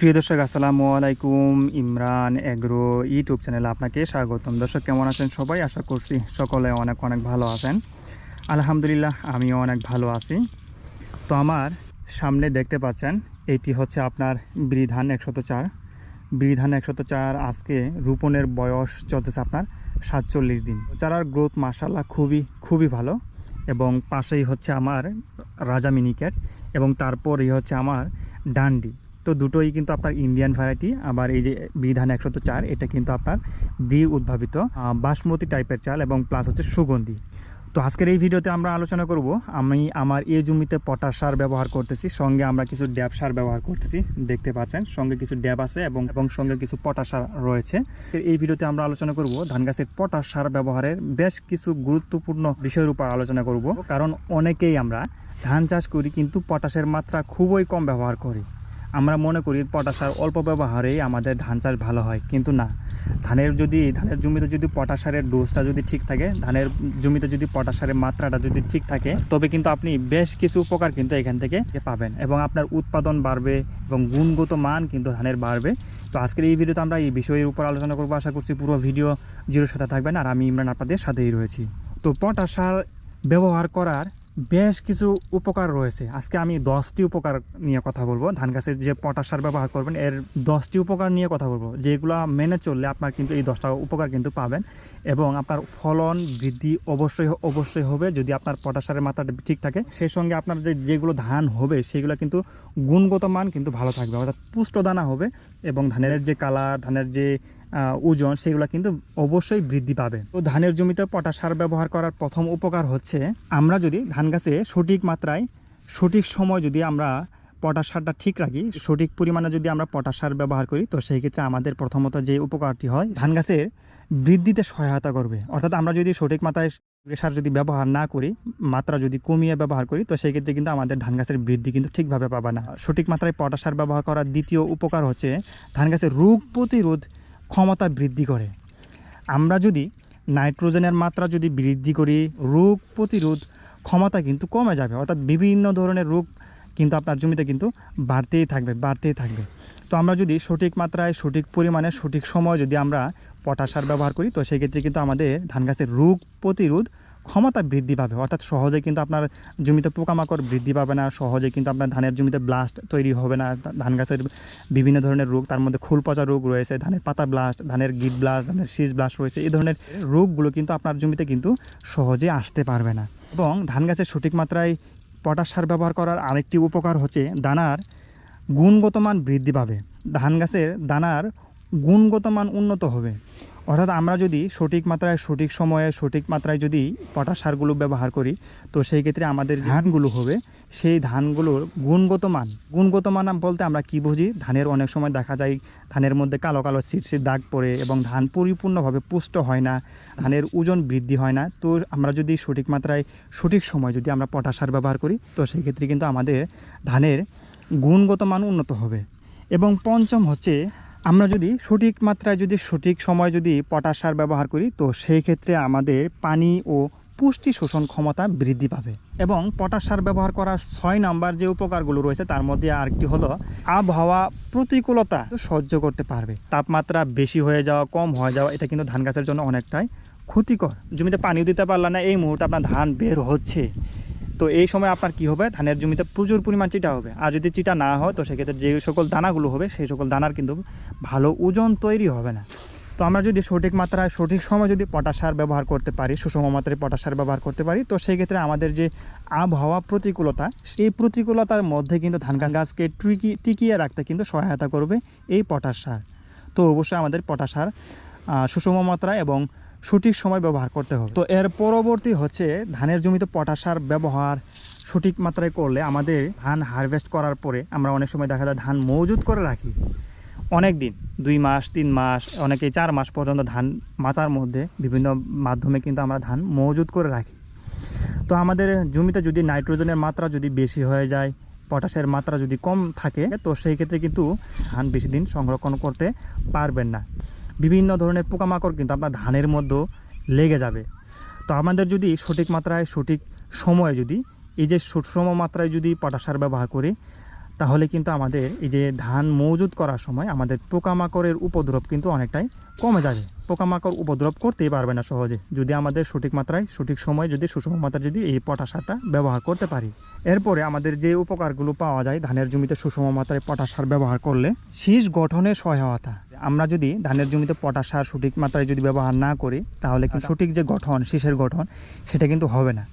প্রিয় দর্শক, আসসালামু আলাইকুম। ইমরান এগ্রো ইউটিউব চ্যানেলে আপনাকে স্বাগতম। দর্শক, কেমন আছেন সবাই? আশা করছি সকলে অনেক অনেক ভালো আছেন। আলহামদুলিল্লাহ, আমিও অনেক ভালো আছি। তো আমার সামনে দেখতে পাচ্ছেন, এটি হচ্ছে আপনার বিধান একশত চার। বিধান একশত চার আজকে রোপণের বয়স চলতেছে আপনার সাতচল্লিশ দিন। চারার গ্রোথ মাসাল্লাহ খুবই খুবই ভালো এবং পাশেই হচ্ছে আমার রাজা মিনিকেট এবং তারপরেই হচ্ছে আমার ডান্ডি। তো দুটোই কিন্তু আপনার ইন্ডিয়ান ভ্যারাইটি আবার এই যে বিধান একশত চার, এটা কিন্তু আপনার বি উদ্ভাবিত বাসমতি টাইপের চাল এবং প্লাস হচ্ছে সুগন্ধি। তো আজকের এই ভিডিওতে আমরা আলোচনা করব, আমি আমার এই জমিতে পটাশ সার ব্যবহার করতেছি, সঙ্গে আমরা কিছু ড্যাব সার ব্যবহার করতেছি, দেখতে পাচ্ছেন, সঙ্গে কিছু ড্যাব আছে এবং এবং সঙ্গে কিছু পটাশ সার রয়েছে। আজকের এই ভিডিওতে আমরা আলোচনা করব ধান গাছের পটাশ সার ব্যবহারের বেশ কিছু গুরুত্বপূর্ণ বিষয়ের উপর আলোচনা করব, কারণ অনেকেই আমরা ধান চাষ করি কিন্তু পটাশের মাত্রা খুবই কম ব্যবহার করি। আমরা মনে করি পটাশ সার অল্প ব্যবহারেই আমাদের ধান চাষ ভালো হয়, কিন্তু না। ধানের যদি, ধানের জমিতে যদি পটাশ সারের ডোজটা যদি ঠিক থাকে, ধানের জমিতে যদি পটাশ সারের মাত্রাটা যদি ঠিক থাকে, তবে কিন্তু আপনি বেশ কিছু উপকার কিন্তু এখান থেকে পাবেন এবং আপনার উৎপাদন বাড়বে এবং গুণগত মান কিন্তু ধানের বাড়বে। তো আজকের এই ভিডিওতে আমরা এই বিষয়ের উপর আলোচনা করব। আশা করছি পুরো ভিডিও জিরোর সাথে থাকবেন আর আমি ইমরান আপনাদের সাথেই রয়েছি। তো পটাশ সার ব্যবহার করার বেশ কিছু উপকার রয়েছে। আজকে আমি দশটি উপকার নিয়ে কথা বলব। ধান গাছের যে পটাশ সার ব্যবহার করবেন, এর দশটি উপকার নিয়ে কথা বলব। যেগুলো মেনে চললে আপনার কিন্তু এই দশটা উপকার কিন্তু পাবেন এবং আপনার ফলন বৃদ্ধি অবশ্যই অবশ্যই হবে যদি আপনার পটাশ সারের মাত্রাটা ঠিক থাকে। সেই সঙ্গে আপনার যে, যেগুলো ধান হবে, সেগুলো কিন্তু গুণগত মান কিন্তু ভালো থাকবে। অর্থাৎ পুষ্ট দানা হবে এবং ধানের যে কালার, ধানের যে ওজন, সেগুলো কিন্তু অবশ্যই বৃদ্ধি পাবে। তো ধানের জমিতে পটাশ সার ব্যবহার করার প্রথম উপকার হচ্ছে, আমরা যদি ধান গাছে সঠিক মাত্রায়, সঠিক সময় যদি আমরা পটাশ সারটা ঠিক রাখি, সঠিক পরিমাণে যদি আমরা পটাশ সার ব্যবহার করি, তো সেই ক্ষেত্রে আমাদের প্রথমত যে উপকারটি হয়, ধান গাছের বৃদ্ধিতে সহায়তা করবে। অর্থাৎ আমরা যদি সঠিক মাত্রায় সার যদি ব্যবহার না করি, মাত্রা যদি কমিয়ে ব্যবহার করি, তো সেই ক্ষেত্রে কিন্তু আমাদের ধান গাছের বৃদ্ধি কিন্তু ঠিকভাবে পাবে না। সঠিক মাত্রায় পটাশ সার ব্যবহার করার দ্বিতীয় উপকার হচ্ছে, ধান গাছের রোগ প্রতিরোধ ক্ষমতা বৃদ্ধি করে। আমরা যদি নাইট্রোজেনের মাত্রা যদি বৃদ্ধি করি, রোগ প্রতিরোধ ক্ষমতা কিন্তু কমে যাবে। অর্থাৎ বিভিন্ন ধরনের রোগ কিন্তু আপনার জমিতে কিন্তু বাড়তেই থাকবে বাড়তেই থাকবে। তো আমরা যদি সঠিক মাত্রায়, সঠিক পরিমাণে, সঠিক সময় যদি আমরা পটাশার ব্যবহার করি, তো সেক্ষেত্রে কিন্তু আমাদের ধান গাছের রোগ প্রতিরোধ ক্ষমতা বৃদ্ধি পাবে, অর্থাৎ সহজে কিন্তু আপনার জমিতে পোকামাকড় বৃদ্ধি পাবে না, সহজে কিন্তু আপনার ধানের জমিতে ব্লাস্ট তৈরি হবে না, ধান গাছের বিভিন্ন ধরনের রোগ, তার মধ্যে খোল পচা রোগ রয়েছে, ধানের পাতা ব্লাস্ট ধানের গিট ব্লাস্ট ধানের শীষ ব্লাস্ট রয়েছে, এই ধরনের রোগগুলো কিন্তু আপনার জমিতে কিন্তু সহজে আসতে পারবে না। এবং ধান গাছের সঠিক মাত্রায় পটাশ সার ব্যবহার করার আরেকটি উপকার হচ্ছে দানার গুণগত মান বৃদ্ধি পাবে। ধান গাছের দানার গুণগত মান উন্নত হবে। অর্থাৎ আমরা যদি সঠিক মাত্রায়, সঠিক সময়ে, সঠিক মাত্রায় যদি পটাশ সারগুলো ব্যবহার করি, তো সেই ক্ষেত্রে আমাদের ধানগুলো হবে, সেই ধানগুলোর গুণগত মান গুণগত মান বলতে আমরা কি বুঝি? ধানের অনেক সময় দেখা যায়, ধানের মধ্যে কালো কালো সিটসির দাগ পড়ে এবং ধান পরিপূর্ণভাবে পুষ্ট হয় না, ধানের ওজন বৃদ্ধি হয় না। তো আমরা যদি সঠিক মাত্রায়, সঠিক সময় যদি আমরা পটাশ সার ব্যবহার করি, তো সেই ক্ষেত্রে কিন্তু আমাদের ধানের গুণগত মান উন্নত হবে। এবং পঞ্চম হচ্ছে আমরা যদি সঠিক মাত্রায় যদি সঠিক সময় যদি পটাশ সার ব্যবহার করি, তো সেই ক্ষেত্রে আমাদের পানি ও পুষ্টি শোষণ ক্ষমতা বৃদ্ধি পাবে। এবং পটাশ সার ব্যবহার করার ছয় নাম্বার যে উপকারগুলো রয়েছে, তার মধ্যে আরেকটি হলো আবহাওয়া প্রতিকূলতা সহ্য করতে পারবে। তাপমাত্রা বেশি হয়ে যাওয়া, কম হয়ে যাওয়া, এটা কিন্তু ধান গাছের জন্য অনেকটাই ক্ষতিকর। জমিতে পানিও দিতে পারলে না, এই মুহূর্তে আপনার ধান বের হচ্ছে। তো এই সময় আপনার কি হবে? ধানের জমিতে প্রচুর পরিমাণ চিটা হবে। আর যদি চিটা না হয়, তো সেক্ষেত্রে যে সকল দানাগুলো হবে, সেই সকল দানার কিন্তু ভালো ওজন তৈরি হবে না। তো আমরা যদি সঠিক মাত্রায়, সঠিক সময় যদি পটাশ সার ব্যবহার করতে পারি, সুষম মাত্রায় পটাশ সার ব্যবহার করতে পারি, তো সেই ক্ষেত্রে আমাদের যে আবহাওয়া প্রতিকূলতা, সেই প্রতিকূলতার মধ্যে কিন্তু ধান গাছ গাছকে টিকি টিকিয়ে রাখতে কিন্তু সহায়তা করবে এই পটাশ সার। তো অবশ্যই আমাদের পটাশ সার সুষম মাত্রায় এবং সঠিক সময় ব্যবহার করতে হবে। তো এর পরবর্তী হচ্ছে ধানের জমিতে পটাশার ব্যবহার সঠিক মাত্রায় করলে আমাদের ধান হারভেস্ট করার পরে আমরা অনেক সময় দেখা যায় ধান মজুত করে রাখি। অনেক দিন, দুই মাস, তিন মাস অনেকে চার মাস পর্যন্ত ধান মাচার মধ্যে বিভিন্ন মাধ্যমে কিন্তু আমরা ধান মজুত করে রাখি। তো আমাদের জমিতে যদি নাইট্রোজেনের মাত্রা যদি বেশি হয়ে যায়, পটাশের মাত্রা যদি কম থাকে, তো সেই ক্ষেত্রে কিন্তু ধান বেশি দিন সংরক্ষণ করতে পারবেন না। বিভিন্ন ধরনের পোকামাকড় কিন্তু আপনার ধানের মধ্যেও লেগে যাবে। তো আমাদের যদি সঠিক মাত্রায়, সঠিক সময়ে যদি, এই যে সুষম মাত্রায় যদি পটাশ সার ব্যবহার করি, তাহলে কিন্তু আমাদের এই যে ধান মজুত করার সময় আমাদের পোকামাকড়ের উপদ্রব কিন্তু অনেকটাই কমে যাবে। পোকামাকড় উপদ্রব করতেই পারবে না সহজে। যদি আমাদের সঠিক মাত্রায়, সঠিক সময় যদি, সুষম মাত্রায় যদি এই পটাশ সারটা ব্যবহার করতে পারি। এরপরে আমাদের যে উপকারগুলো পাওয়া যায়, ধানের জমিতে সুষম মাত্রায় পটাশ সার ব্যবহার করলে, শীষ গঠনের সহায়তা। আমরা যদি ধানের জমিতে পটাশ সার সঠিক মাত্রায় যদি ব্যবহার না করি তাহলে কিন্তু সঠিক যে গঠন শীষের গঠন সেটা কিন্তু হবে না।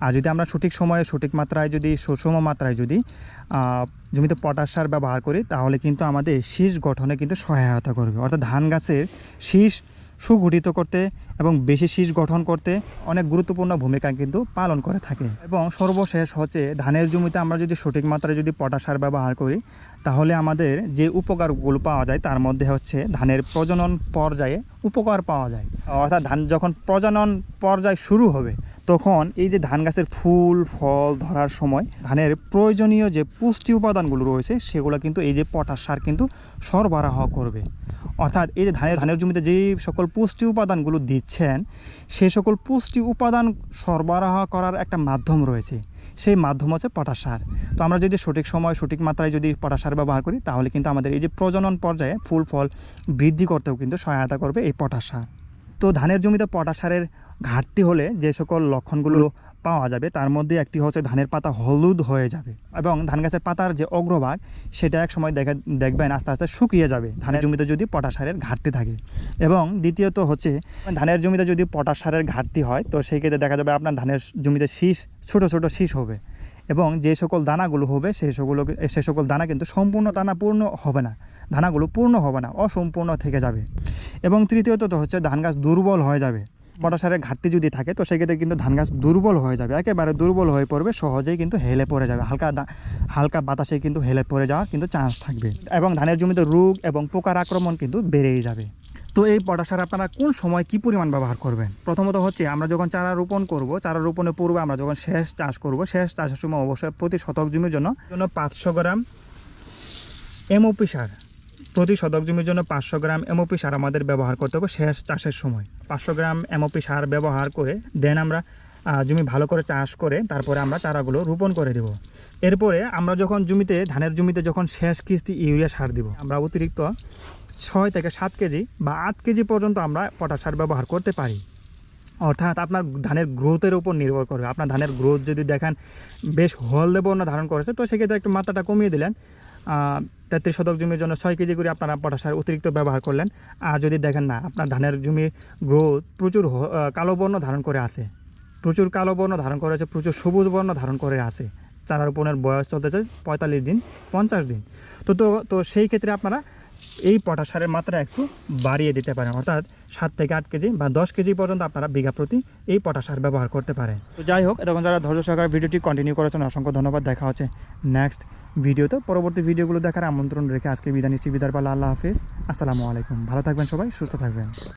আর যদি আমরা সঠিক সময়ে সঠিক মাত্রায় যদি সুষম মাত্রায় যদি জমিতে পটাশ সার ব্যবহার করি তাহলে কিন্তু আমাদের শীষ গঠনে কিন্তু সহায়তা করবে। অর্থাৎ ধান গাছের শীষ সুগঠিত করতে এবং বেশি শীষ গঠন করতে অনেক গুরুত্বপূর্ণ ভূমিকা কিন্তু পালন করে থাকে। এবং সর্বশেষ হচ্ছে ধানের জমিতে আমরা যদি সঠিক মাত্রায় যদি পটাশার ব্যবহার করি, তাহলে আমাদের যে উপকারগুলো পাওয়া যায় তার মধ্যে হচ্ছে ধানের প্রজনন পর্যায়ে উপকার পাওয়া যায়। অর্থাৎ ধান যখন প্রজনন পর্যায় শুরু হবে তখন এই যে ধান গাছের ফুল, ফল ধরার সময় ধানের প্রয়োজনীয় যে পুষ্টি উপাদানগুলো রয়েছে, সেগুলো কিন্তু এই যে পটাশ সার কিন্তু সরবরাহ করবে। অর্থাৎ এই যে ধানের ধানের জমিতে যেই সকল পুষ্টি উপাদানগুলো দিচ্ছেন, সে সকল পুষ্টি উপাদান সরবরাহ করার একটা মাধ্যম রয়েছে। সেই মাধ্যম হচ্ছে পটাশ সার। তো আমরা যদি সঠিক সময়, সঠিক মাত্রায় যদি পটাশ সার ব্যবহার করি, তাহলে কিন্তু আমাদের এই যে প্রজনন পর্যায়ে ফুল, ফল বৃদ্ধি করতেও কিন্তু সহায়তা করবে এই পটাশ সার। তো ধানের জমিতে পটাশ সারের ঘাটতি হলে যে সকল লক্ষণগুলো পাওয়া যাবে, তার মধ্যে একটি হচ্ছে ধানের পাতা হলুদ হয়ে যাবে এবং ধান গাছের পাতার যে অগ্রভাগ, সেটা এক সময় দেখা, দেখবেন আস্তে আস্তে শুকিয়ে যাবে। ধানের জমিতে যদি পটাশ সারের ঘাটতি থাকে এবং দ্বিতীয়ত হচ্ছে, ধানের জমিতে যদি পটাশ সারের ঘাটতি হয়, তো সেই ক্ষেত্রে দেখা যাবে আপনার ধানের জমিতে শীষ, ছোট ছোট শীষ হবে এবং যে সকল দানাগুলো হবে সেই সকল সে সকল দানা কিন্তু সম্পূর্ণ দানা পূর্ণ হবে না। দানাগুলো পূর্ণ হবে না, অসম্পূর্ণ থেকে যাবে এবং তৃতীয়ত হচ্ছে ধান গাছ দুর্বল হয়ে যাবে। পটাশারের ঘাটতি যদি থাকে, তো সেক্ষেত্রে কিন্তু ধান গাছ দুর্বল হয়ে যাবে। একেবারে দুর্বল হয়ে পড়বে, সহজেই কিন্তু হেলে পড়ে যাবে। হালকা হালকা বাতাসে কিন্তু হেলে পড়ে যাওয়ার কিন্তু চান্স থাকবে। এবং ধানের জমিতে রোগ এবং পোকার আক্রমণ কিন্তু বেড়েই যাবে। তো এই পটাশার আপনারা কোন সময় কি পরিমাণ ব্যবহার করবেন? প্রথমত হচ্ছে, আমরা যখন চারা রোপণ করব, চারা রোপণের পূর্বে আমরা যখন শেষ চাষ করব শেষ চাষের সময় অবশ্যই প্রতি শতক জমির জন্য জন্য পাঁচশো গ্রাম এমওপি সার প্রতি শতক জমির জন্য পাঁচশো গ্রাম এমওপি সার আমাদের ব্যবহার করতে হবে শেষ চাষের সময়। পাঁচশো গ্রাম এমওপি সার ব্যবহার করে দেন আমরা জমি ভালো করে চাষ করে তারপরে আমরা চারাগুলো রোপণ করে দেব। এরপরে আমরা যখন জমিতে, ধানের জমিতে যখন শেষ কিস্তি, ইউরিয়া সার দিব, আমরা অতিরিক্ত ছয় থেকে সাত কেজি বা আট কেজি পর্যন্ত আমরা পটাশ সার ব্যবহার করতে পারি। অর্থাৎ আপনার ধানের গ্রোথের উপর নির্ভর করবে। আপনার ধানের গ্রোথ যদি দেখেন বেশ হলদে বর্ণ ধারণ করেছে, তো সেক্ষেত্রে একটু মাত্রাটা কমিয়ে দিলেন। তেত্রিশ শতক জমির জন্য ছয় কেজি করে আপনারা পটাশ সার অতিরিক্ত ব্যবহার করলেন। আর যদি দেখেন না, আপনার ধানের জমির গ্রোথ প্রচুর কালো বর্ণ ধারণ করে আছে। প্রচুর কালো বর্ণ ধারণ করে আছে, প্রচুর সবুজ বর্ণ ধারণ করে আছে। চারা রোপণের বয়স চলতেছে পঁয়তাল্লিশ দিন, পঞ্চাশ দিন। তো তো তো সেই ক্ষেত্রে আপনারা এই পটা সারের মাত্রা একটু বাড়িয়ে দিতে পারেন, অর্থাৎ সাত থেকে আট কেজি বা দশ কেজি পর্যন্ত আপনারা বিঘা প্রতি এই পটা সার ব্যবহার করতে পারেন। তো যাই হোক, এরকম যারা ধৈর্য সহকারে ভিডিওটি কন্টিনিউ করেছেন, অসংখ্য ধন্যবাদ, দেখা হচ্ছে নেক্সট ভিডিওতে পরবর্তী ভিডিওগুলো দেখার আমন্ত্রণ রেখে আজকে বিদায় নিচ্ছি বিদার পাল্লা আল্লাহ হাফিজ, আসসালামু আলাইকুম। ভালো থাকবেন সবাই, সুস্থ থাকবেন।